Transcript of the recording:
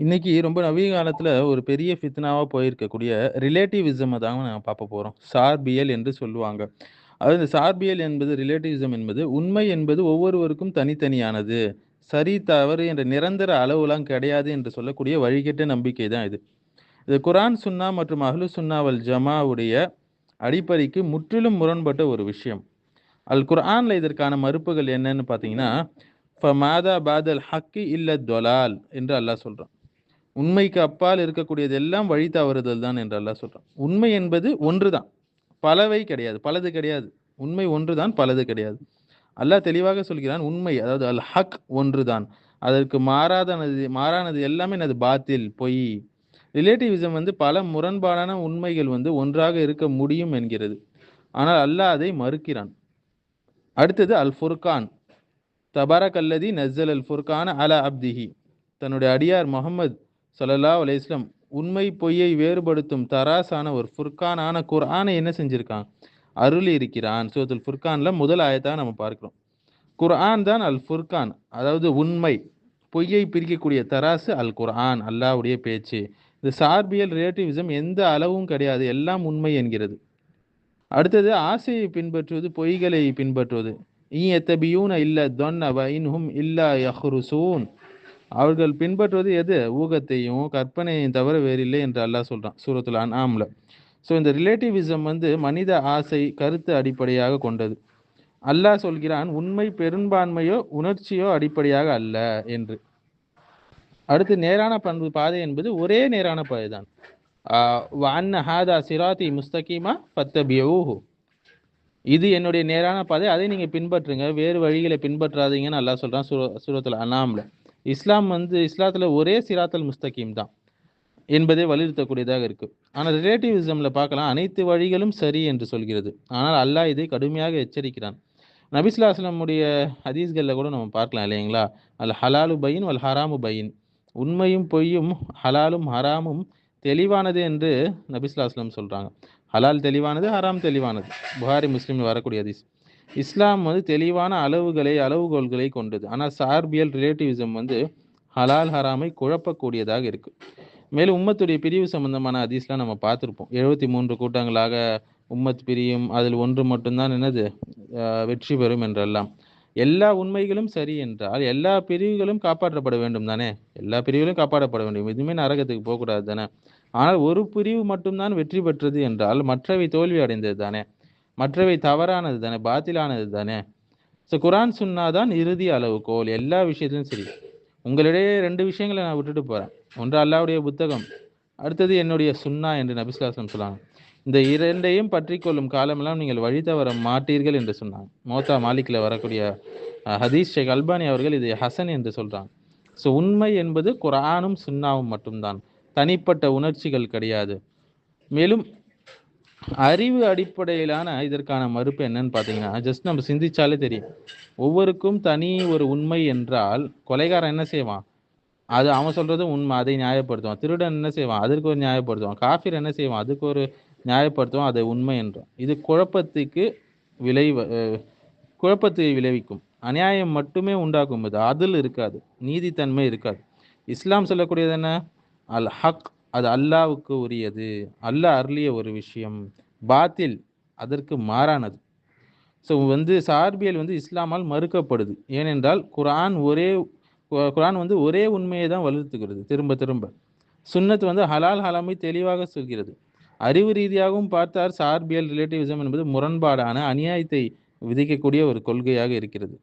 இன்னைக்கு ரொம்ப நவீன காலத்துல ஒரு பெரிய ஃபித்னாவா போயிருக்கக்கூடிய ரிலேட்டிவிசம் தாங்க நாங்கள் பார்க்க போறோம். சார்பியல் என்று சொல்லுவாங்க. அதாவது இந்த சார்பியல் என்பது ரிலேட்டிவிசம் என்பது உண்மை என்பது ஒவ்வொருவருக்கும் தனித்தனியானது. சரி, தவறு என்ற நிரந்தர அளவுலாம் கிடையாது என்று சொல்லக்கூடிய வழிகெட்ட நம்பிக்கை தான் இது. இது குரான் சுன்னா மற்றும் அஹ்லு சுன்னா வல் ஜமாவுடைய அடிப்படைக்கு முற்றிலும் முரண்பட்ட ஒரு விஷயம். அல் குர்ஆன்ல இதற்கான மறுப்புகள் என்னன்னு பார்த்தீங்கன்னா, ஃபமாதா பாதல் ஹக்கி இல்ல தொலால் என்று அல்லாஹ் சொல்கிறான் உண்மைக்கு அப்பால் இருக்கக்கூடியது எல்லாம் வழி தவறுதல் தான் என்று சொல்கிறான் சொல்றான். உண்மை என்பது ஒன்று தான் பலவை கிடையாது. பலது கிடையாது. உண்மை ஒன்று தான் பலது கிடையாது. அல்லாஹ் தெளிவாக சொல்கிறான், உண்மை அதாவது அல் ஹக் ஒன்று தான் அதற்கு மாறாதனது மாறானது எல்லாமே எனது பாத்தில், பொய். ரிலேட்டிவிசம் வந்து பல முரண்பாடான உண்மைகள் வந்து ஒன்றாக இருக்க முடியும் என்கிறது. ஆனால் அல்லாஹ் அதை மறுக்கிறான். அடுத்தது அல் ஃபுர்கான். தபாரக்கல்லதி நஸ்ஸல் அல் ஃபுர்கான அலா அப்திஹி. தன்னுடைய அடியார் முகமது ஸல்லல்லாஹு அலையம் உண்மை பொய்யை வேறுபடுத்தும் தராசான ஒரு ஃபுர்கானான குர்ஆனை என்ன செஞ்சிருக்கான்? அருளி இருக்கிறான். சூரத்துல் ஃபுர்கான்ல முதல் ஆயத்தா நம்ம பார்க்கிறோம். குர்ஆன் தான் அல் ஃபுர்கான். அதாவது உண்மை, பொய்யை பிரிக்கக்கூடிய தராசு அல் குர்ஆன் அல்லாவுடைய பேச்சு. இந்த சார்பியல் ரிலேட்டிவிசம் எந்த அளவும் கிடையாது. எல்லாம் உண்மை என்கிறது. அடுத்தது ஆசையை பின்பற்றுவது, பொய்களை பின்பற்றுவது. இ எத்தபியூன இல்ல தொன்ன வ இன்ஹும் இல்லா யஹ்ருசூன். அவர்கள் பின்பற்றுவது எது? ஊகத்தையும், கற்பனையையும் தவிர வேறில்லை என்று அல்லாஹ் சொல்கிறான் சூரத்துல் அன்ஆம்ல. ஸோ இந்த ரிலேட்டிவிசம் வந்து மனித ஆசை, கருத்து அடிப்படையாக கொண்டது. அல்லாஹ் சொல்கிறான், உண்மை பெரும்பான்மையோ, உணர்ச்சியோ அடிப்படையாக அல்ல என்று. அடுத்து நேரான பண்பு பாதை என்பது ஒரே நேரான பாதை தான். ஆ ஹாதா சிராத்தி முஸ்தகிமா பத்தபியூஹு இது என்னுடைய நேரான பாதை. அதை நீங்கள் பின்பற்றுங்க. வேறு வழிகளை பின்பற்றாதீங்கன்னு அல்லாஹ் சொல்கிறான் சூர சூரத்துல் அன்ஆம்ல. இஸ்லாம் வந்து இஸ்லாத்தில் ஒரே சிராத்தல் முஸ்தகீம் தான் என்பதை வலியுறுத்தக்கூடியதாக இருக்குது ஆனால் ரிலேட்டிவிசமில் பார்க்கலாம் அனைத்து வழிகளும் சரி என்று சொல்கிறது. ஆனால் அல்லாஹ் இதை கடுமையாக எச்சரிக்கிறான். நபிஸ்லாஸ்லமுடைய ஹதீஸ்களில் கூட நம்ம பார்க்கலாம் இல்லைங்களா? அல் ஹலாலு பையின் அல் ஹராமு பையின். உண்மையும் பொய்யும், ஹலாலும் ஹராமும் தெளிவானது என்று நபிஸ்லாஸ்லம் சொல்கிறாங்க ஹலால் தெளிவானது, ஹராம் தெளிவானது. புகாரி, முஸ்லீமில் வரக்கூடிய ஹதீஸ். இஸ்லாம் வந்து தெளிவான அளவுகளை, அளவுகோல்களை கொண்டது. ஆனால் சார்பியல் ரிலேட்டிவிசம் வந்து ஹலால், ஹராமை குழப்பக்கூடியதாக இருக்கு. மேலும் உம்மத்துடைய பிரிவு சம்பந்தமான அதிஸ்லாம் நம்ம பார்த்துருப்போம் எழுபத்தி மூன்று கூட்டங்களாக உம்மத் பிரியும். அதில் ஒன்று மட்டும்தான் என்னது? வெற்றி பெறும் என்றெல்லாம். எல்லா உண்மைகளும் சரி என்றால், எல்லா பிரிவுகளும் காப்பாற்றப்பட வேண்டும் தானே? எல்லா பிரிவுகளும் காப்பாற்றப்பட வேண்டும். எதுவுமே நரகத்துக்கு போகக்கூடாது தானே? ஆனால் ஒரு பிரிவு மட்டும்தான் வெற்றி பெற்றது என்றால், மற்றவை தோல்வி அடைந்தது தானே? மற்றவை தவறானது தானே? பாத்திலானது தானே? ஸோ குரான் சுன்னா தான் இறுதி அளவுகோல். எல்லா விஷயத்திலும் சரி. உங்களிடையே ரெண்டு விஷயங்களை நான் விட்டுட்டு போகிறேன் ஒன்று அல்லாவுடைய புத்தகம். அடுத்தது என்னுடைய சுன்னா என்று நபிஸ்லாசம் சொன்னாங்க. இந்த இரண்டையும் பற்றி கொள்ளும் காலமெல்லாம் நீங்கள் வழி தவற மாட்டீர்கள் என்று சொன்னாங்க. மோத்தா மாலிக்கில் வரக்கூடிய ஹதீஷ் ஹதீஸ் ஷேக் அல்பானி அவர்கள் இதை ஹசன் என்று சொல்கிறாங்க ஸோ உண்மை என்பது குரானும் சுன்னாவும் மட்டும்தான் தனிப்பட்ட உணர்ச்சிகள் கிடையாது. மேலும் அறிவு அடிப்படையிலான இதற்கான மறுப்பு என்னன்னு பார்த்தீங்கன்னா, ஜஸ்ட் நம்ம சிந்திச்சாலே தெரியும். ஒவ்வொருக்கும் தனி ஒரு உண்மை என்றால், கொலைகாரன் என்ன செய்வான்? அது அவன் சொல்றது உண்மை. அதை நியாயப்படுத்துவான். திருடன் என்ன செய்வான்? அதற்கு ஒரு நியாயப்படுத்துவான். காஃபிர் என்ன செய்வான்? அதுக்கு ஒரு நியாயப்படுத்துவான். அதை உண்மை என்றான். இது குழப்பத்துக்கு விளைவ குழப்பத்தை விளைவிக்கும். அநியாயம் மட்டுமே உண்டாக்கும் அதில் இருக்காது. நீதித்தன்மை இருக்காது. இஸ்லாம் சொல்லக்கூடியது என்ன? அல் ஹக் அது அல்லாவுக்கு உரியது. அல்லாஹ் அருளிய ஒரு விஷயம். பாத்தில் அதற்கு மாறானது. ஸோ வந்து சார்பியல் வந்து இஸ்லாமால் மறுக்கப்படுது. ஏனென்றால் குரான் ஒரே குரான் வந்து ஒரே உண்மையை தான் வலியுறுத்துகிறது திரும்ப திரும்ப. சுன்னத் வந்து ஹலால், ஹலாமை தெளிவாக சொல்கிறது. அறிவு ரீதியாகவும் பார்த்தார் சார்பியல் ரிலேட்டிவிசம் என்பது முரண்பாடான, அநியாயத்தை விதிக்கக்கூடிய ஒரு கொள்கையாக இருக்கிறது.